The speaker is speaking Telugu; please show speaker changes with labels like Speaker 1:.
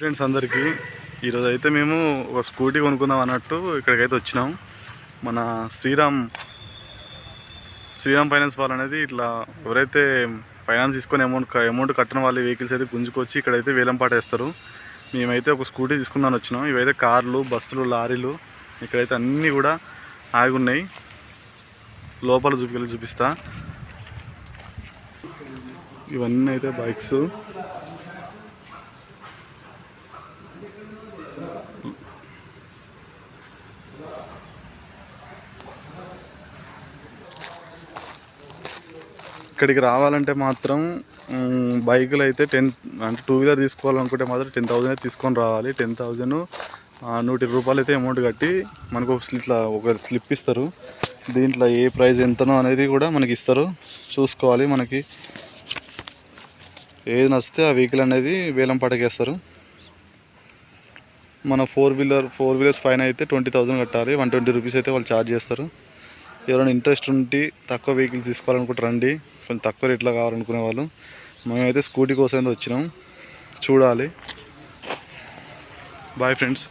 Speaker 1: ఫ్రెండ్స్ అందరికీ ఈరోజు అయితే మేము ఒక స్కూటీ కొనుక్కుందాం అన్నట్టు ఇక్కడికైతే వచ్చినాం. మన శ్రీరామ్ శ్రీరామ్ ఫైనాన్స్ వాళ్ళు అనేది ఇట్లా ఎవరైతే ఫైనాన్స్ తీసుకొని అమౌంట్ అమౌంట్ కట్టిన వాళ్ళ వెహికల్స్ అయితే గుంజుకొచ్చి ఇక్కడైతే వేలంపాట వేస్తారు. మేమైతే ఒక స్కూటీ తీసుకుందాం వచ్చినాం. ఇవైతే కార్లు బస్సులు లారీలు ఇక్కడైతే అన్నీ కూడా ఆగి ఉన్నాయి. లోపల చూపికెళ్ళి చూపిస్తా. ఇవన్నీ అయితే బైక్స్ ఇక్కడికి రావాలంటే మాత్రం బైకులు అయితే టెన్ అంటే టూ వీలర్ తీసుకోవాలనుకుంటే మాత్రం టెన్ థౌసండ్ అయితే తీసుకొని రావాలి. టెన్ థౌజండ్ నూట ఇరవై రూపాయలు అయితే అమౌంట్ కట్టి మనకు ఒక ఇట్లా ఒక స్లిప్ ఇస్తారు. దీంట్లో ఏ ప్రైస్ ఎంతనో అనేది కూడా మనకి ఇస్తారు. చూసుకోవాలి మనకి. ఏది నచ్చితే ఆ వెహికల్ అనేది వేలం పడకేస్తారు. మన ఫోర్ వీలర్ ఫోర్ వీలర్స్ పైన అయితే ట్వంటీ థౌసండ్ కట్టాలి. వన్ ట్వంటీ రూపీస్ అయితే వాళ్ళు ఛార్జ్ చేస్తారు. ఎవరైనా ఇంట్రెస్ట్ ఉండి తక్కువ వెహికల్స్ తీసుకోవాలనుకుంటే రండి కొంచెం తక్కువ రేట్లో కావాలనుకునే వాళ్ళు. మేమైతే స్కూటీ కోసం అయితే వచ్చినాం. చూడాలి. Bye friends